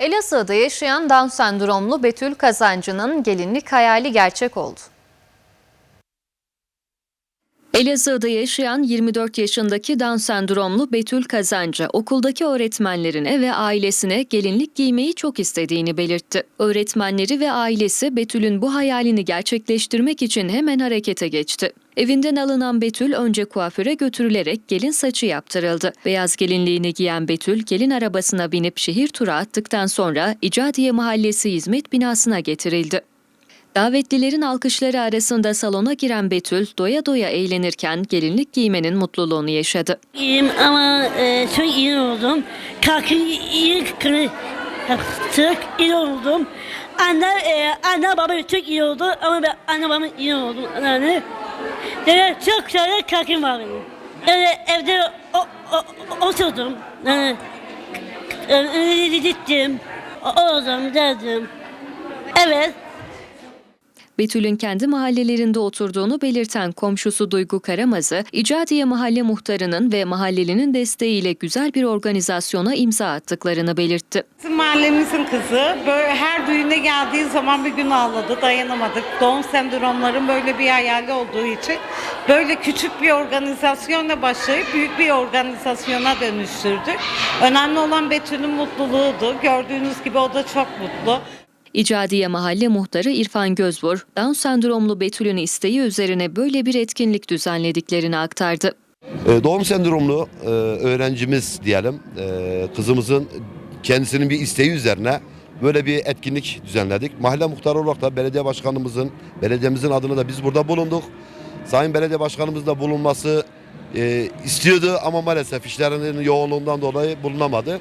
Elazığ'da yaşayan Down sendromlu Betül Kazancı'nın gelinlik hayali gerçek oldu. Elazığ'da yaşayan 24 yaşındaki Down sendromlu Betül Kazancı okuldaki öğretmenlerine ve ailesine gelinlik giymeyi çok istediğini belirtti. Öğretmenleri ve ailesi Betül'ün bu hayalini gerçekleştirmek için hemen harekete geçti. Evinden alınan Betül önce kuaföre götürülerek gelin saçı yaptırıldı. Beyaz gelinliğini giyen Betül gelin arabasına binip şehir turu attıktan sonra İcadiye Mahallesi hizmet binasına getirildi. Davetlilerin alkışları arasında salona giren Betül doya doya eğlenirken gelinlik giymenin mutluluğunu yaşadı. İyiyim ama e, çok iyi oldum. Kalkı iyi yaptık, iyi oldum. Anne, e, anne baba çok iyi oldu ama ben anne babam iyi oldum. Yani, yani çok güzel kalkım var benim. Yani evde o, o, oturdum. Yani, gittim. Oldum, dedim. Evet. Betül'ün kendi mahallelerinde oturduğunu belirten komşusu Duygu Karamaz'ı, İcadiye Mahalle Muhtarı'nın ve mahallelinin desteğiyle güzel bir organizasyona imza attıklarını belirtti. Bizim mahallemizin kızı böyle her düğüne geldiği zaman bir gün ağladı, dayanamadık. Down sendromların böyle bir hayali olduğu için böyle küçük bir organizasyonla başlayıp büyük bir organizasyona dönüştürdük. Önemli olan Betül'ün mutluluğuydu. Gördüğünüz gibi o da çok mutlu. İcadiye Mahalle Muhtarı İrfan Gözvur, Down sendromlu Betül'ün isteği üzerine böyle bir etkinlik düzenlediklerini aktardı. Ee, Doğum sendromlu e, öğrencimiz diyelim e, kızımızın kendisinin bir isteği üzerine böyle bir etkinlik düzenledik. Mahalle muhtarı olarak da belediye başkanımızın, belediyemizin adını da biz burada bulunduk. Sayın belediye başkanımız da bulunması e, istiyordu ama maalesef işlerinin yoğunluğundan dolayı bulunamadı.